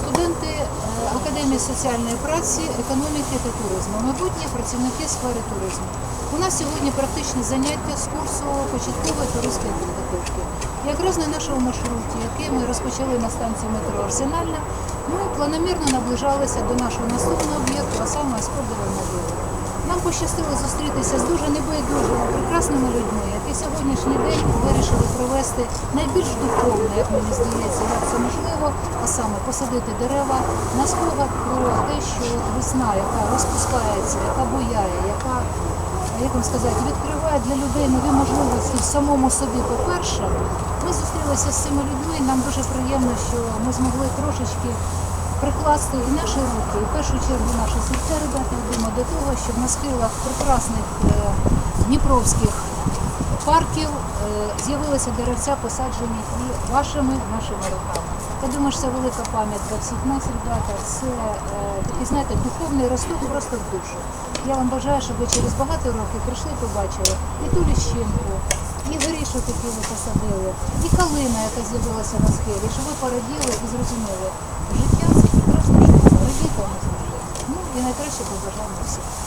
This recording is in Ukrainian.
Студенти е, Академії соціальної праці, економіки та туризму, майбутні працівники сфери туризму. У нас сьогодні практичні заняття з курсу початкової туристської підготовки. Якраз на нашому маршруті, який ми розпочали на станції метро Арсенальна, ми планомірно наближалися до нашого наступного об'єкту, а саме могили. Пощастило зустрітися з дуже небайдужими, прекрасними людьми, які сьогоднішній день вирішили провести найбільш духовне, як мені здається, як це можливо, а саме посадити дерева на спогад про те, що весна, яка розпускається, яка буяє, яка як вам сказати, відкриває для людей нові можливості в самому собі. По-перше, ми зустрілися з цими людьми, і нам дуже приємно, що ми змогли трошечки прикласти і наші руки, і в першу чергу наші серця ребята відомо до того, щоб на схилах прекрасних е, дніпровських парків е, з'явилися деревця, посаджені і вашими нашими руками. Я думаю, що це велика пам'ятка всіх нас, ребята. Це е, такий, знаєте, духовний росток просто в душу. Я вам бажаю, щоб ви через багато років прийшли і побачили і ту ліщинку, і горішок, який ви посадили, і калина, яка з'явилася на схилі, щоб ви пораділи і зрозуміли, штука, радійте